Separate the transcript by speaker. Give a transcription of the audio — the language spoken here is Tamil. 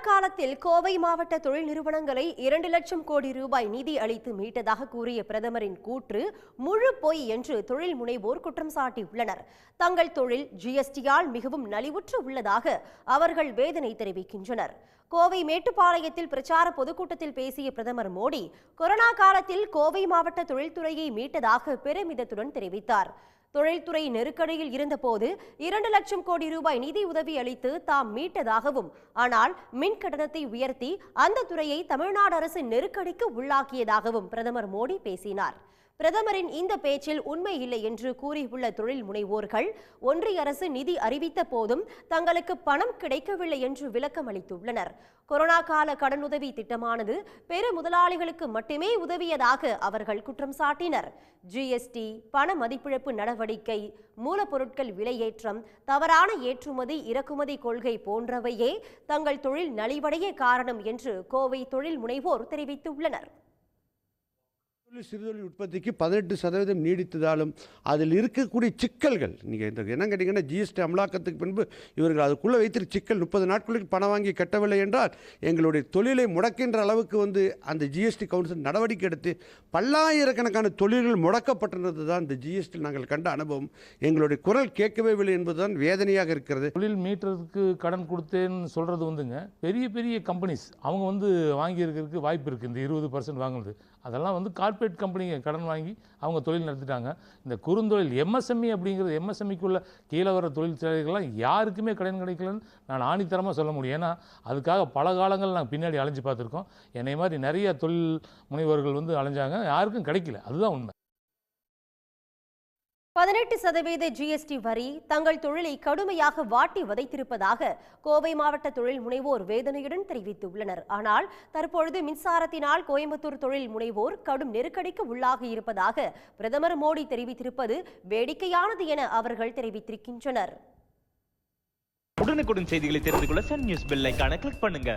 Speaker 1: காலத்தில் கோவை மாவட்ட தொழில் நிறுவனங்களை இரண்டு லட்சம் கோடி ரூபாய் நிதி அளித்து மீட்டதாக கூறிய பிரதமரின் கூற்று முழு பொய் என்று தொழில் முனைவோர் குற்றம் சாட்டியுள்ளனர். தங்கள் தொழில் ஜிஎஸ்டியால் மிகவும் நலிவுற்று உள்ளதாக அவர்கள் வேதனை தெரிவிக்கின்றனர். கோவை மேட்டுப்பாளையத்தில் பிரச்சார பொதுக்கூட்டத்தில் பேசிய பிரதமர் மோடி கொரோனா காலத்தில் கோவை மாவட்ட தொழில்துறையை மீட்டதாக பெருமிதத்துடன் தெரிவித்தார். தொழில்துறை நெருக்கடியில் இருந்தபோது இரண்டு லட்சம் கோடி ரூபாய் நிதி உதவி அளித்து தாம் மீட்டதாகவும் ஆனால் மின் கட்டணத்தை உயர்த்தி அந்த துறையை தமிழ்நாடு அரசு நெருக்கடிக்கு உள்ளாக்கியதாகவும் பிரதமர் மோடி பேசினார். பிரதமரின் இந்த பேச்சில் உண்மை இல்லை என்று கூறியுள்ள தொழில் முனைவோர்கள் ஒன்றிய அரசு நிதி அறிவித்த போதும் தங்களுக்கு பணம் கிடைக்கவில்லை என்று விளக்கம் அளித்துள்ளனர். கொரோனா கால கடனுதவி திட்டமானது பெரு முதலாளிகளுக்கு மட்டுமே உதவியதாக அவர்கள் குற்றம் சாட்டினர். ஜிஎஸ்டி பண மதிப்பிழப்பு நடவடிக்கை மூலப்பொருட்கள் விலையேற்றம் தவறான ஏற்றுமதி இறக்குமதி கொள்கை போன்றவையே தங்கள் தொழில் நலிவடைய காரணம் என்று கோவை தொழில் முனைவோர் தெரிவித்துள்ளனர்.
Speaker 2: சிறுதொழில் உற்பத்திக்கு பதினெட்டு சதவீதம் நீடித்ததாலும் அதில் இருக்கக்கூடிய சிக்கல்கள் நீங்கள் இந்த என்ன கேட்டிங்கன்னா ஜிஎஸ்டி அமலாக்கத்துக்கு பின்பு இவர்கள் அதுக்குள்ளே வைத்திருக்க சிக்கல் முப்பது நாட்களுக்கு பணம் வாங்கி கட்டவில்லை என்றால் எங்களுடைய தொழிலை முடக்கின்ற அளவுக்கு வந்து அந்த ஜிஎஸ்டி கவுன்சில் நடவடிக்கை எடுத்து பல்லாயிரக்கணக்கான தொழில்கள் முடக்கப்பட்டிருந்தது தான் இந்த ஜிஎஸ்டி நாங்கள் கண்ட அனுபவம். எங்களுடைய குரல் கேட்கவே இல்லை என்பதுதான் வேதனையாக இருக்கிறது.
Speaker 3: தொழில் மீட்டருக்கு கடன் கொடுத்தேன்னு சொல்கிறது வந்துங்க பெரிய பெரிய கம்பெனிஸ் அவங்க வந்து வாங்கியிருக்கிறதுக்கு வாய்ப்பு இருக்குது இந்த இருபது பர்சன்ட் வாங்குறது. அதெல்லாம் வந்து கார்ப்பரேட் கம்பெனிங்க கடன் வாங்கி அவங்க தொழில் நடத்திட்டாங்க. இந்த குறுந்தொழில் எம்எஸ்எம்இ அப்படிங்கிறது எம்எஸ்எம்இக்குள்ள கீழே வர தொழிற்சாலைகள்லாம் யாருக்குமே கடன் கிடைக்கலன்னு நான் ஆணித்தரமாக சொல்ல முடியும். ஏன்னா அதுக்காக பல காலங்கள் நாங்கள் பின்னாடி அலைஞ்சு பார்த்துருக்கோம். என்னை மாதிரி நிறைய தொழில் முனைவர்கள் வந்து அலைஞ்சாங்க. யாருக்கும் கிடைக்கல. அதுதான் உண்மை.
Speaker 1: பதினெட்டு சதவீத ஜிஎஸ்டி வரி தங்கள் தொழிலை கடுமையாக வாட்டி வதைத்திருப்பதாக கோவை மாவட்ட தொழில் முனைவோர் வேதனையுடன் தெரிவித்துள்ளனர். ஆனால் தற்பொழுது மின்சாரத்தினால் கோயம்புத்தூர் தொழில் முனைவோர் கடும் நெருக்கடிக்கு உள்ளாகி இருப்பதாக பிரதமர் மோடி தெரிவித்திருப்பது வேடிக்கையானது என அவர்கள் தெரிவித்திருக்கின்றனர்.
Speaker 4: உடனுக்குடன் செய்திகளை தெரிந்து கொள்ள சன் நியூஸ் பெல் கிளிக் பண்ணுங்க.